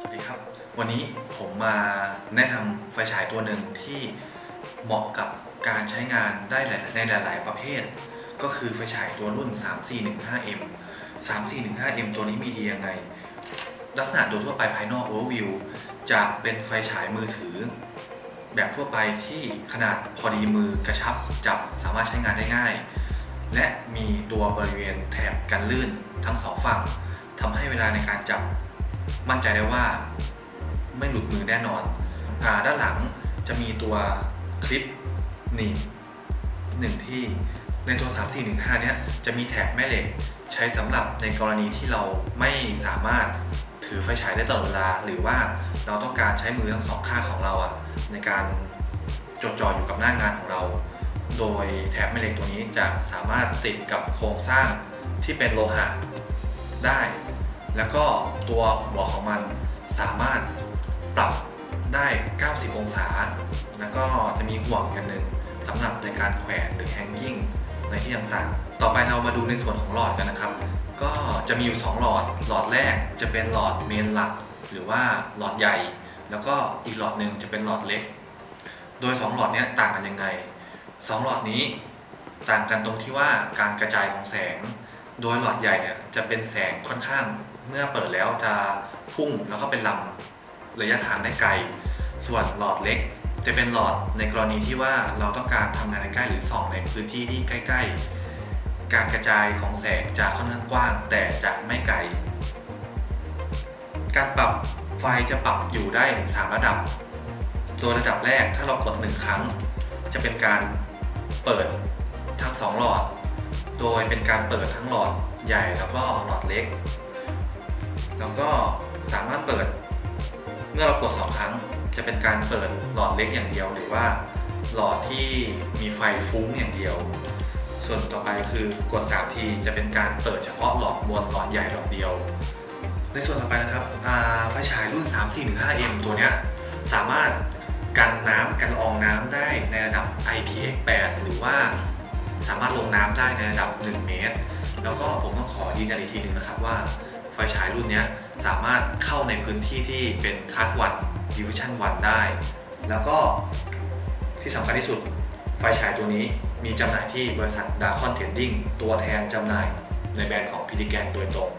สวัสดีครับ วันนี้ผมมาแนะนำไฟฉายตัวหนึ่งที่เหมาะกับการใช้งานได้หลายในหลาย ๆ ประเภท ก็คือไฟฉายตัวรุ่น 3415M 3415M ตัวนี้มีดียังไง ลักษณะโดยทั่วไปภายนอก overview จะเป็นไฟฉายมือถือ แบบทั่วไปที่ขนาดพอดีมือกระชับจับสามารถใช้งานได้ง่าย และมีตัวบริเวณแถบกันลื่นทั้งสองฝั่งทำให้เวลาในการจับ มั่นใจได้ว่าไม่หลุดมือแน่นอนอาด้านหลังจะมีตัวคลิปหนีบหนึ่งที่ในตัว 3415 เนี้ยจะมีแถบแม่เหล็ก ใช้สำหรับในกรณีที่เราไม่สามารถถือไฟฉายได้ตลอดเวลา หรือว่าเราต้องการใช้มือทั้งสองข้างของเราอะในการจดจ่ออยู่กับหน้างานของเรา โดยแถบแม่เหล็กตัวนี้จะสามารถติดกับโครงสร้างที่เป็นโลหะได้ แล้วก็ตัวหัวของมันสามารถปรับได้ 90 องศา แล้วก็จะมีห่วงกันหนึ่งสำหรับในการแขวนหรือแฮงกิ้งในที่ต่างๆ ต่อไปเรามาดูในส่วนของหลอดกันนะครับ ก็จะมีอยู่ 2 หลอด หลอดแรกจะเป็นหลอดเมนหลัก หรือว่าหลอดใหญ่ แล้วก็อีกหลอดหนึ่งจะเป็นหลอดเล็ก โดย 2 หลอดนี้ต่างกันยังไงสองหลอดนี้ต่างกันตรงที่ว่าการกระจายของแสง โดยหลอดใหญ่เนี่ยจะเป็นแสงค่อนข้างเมื่อเปิดแล้วจะพุ่งแล้วก็เป็นลำระยะทางได้ไกล ส่วนหลอดเล็ก จะเป็นหลอดในกรณีที่ว่าเราต้องการทำงานใกล้หรือส่องในพื้นที่ที่ใกล้ ๆ การกระจายของแสงจะค่อนข้างกว้าง แต่จะไม่ไกล การปรับไฟจะปรับอยู่ได้ 3 ระดับ โดยระดับแรกถ้าเรากด 1 ครั้ง จะเป็นการเปิดทั้ง 2 หลอด โดยเป็นการเปิดทั้งหลอดใหญ่แล้วก็หลอดเล็ก แล้วก็สามารถเปิดเมื่อเรากด 2 ครั้งจะเป็นการเปิดหลอดเล็กอย่างเดียว หรือว่าหลอดที่มีไฟฟุ้งอย่างเดียว ส่วนต่อไปคือกด 3 ทีจะเป็นการเปิดเฉพาะหลอดมวลหลอดใหญ่หลอดเดียว ในส่วนต่อไปนะครับไฟฉายรุ่น 3415M ตัวนี้สามารถกันน้ำกันละอองน้ำได้ในระดับ IPX8 หรือว่า สามารถลงน้ำได้ในระดับ 1 เมตร แล้วก็ผมต้องขอยืนยันอีกทีหนึ่งนะครับว่าไฟฉายรุ่นนี้สามารถเข้าในพื้นที่ที่เป็นคลาสวันดิวิชั่น1ได้ แล้วก็ที่สำคัญที่สุดไฟฉายตัวนี้มีจำหน่ายที่บริษัทดาคอนเทนดิ้งตัวแทนจำหน่ายในแบรนด์ของพิลิแกนโดยตรง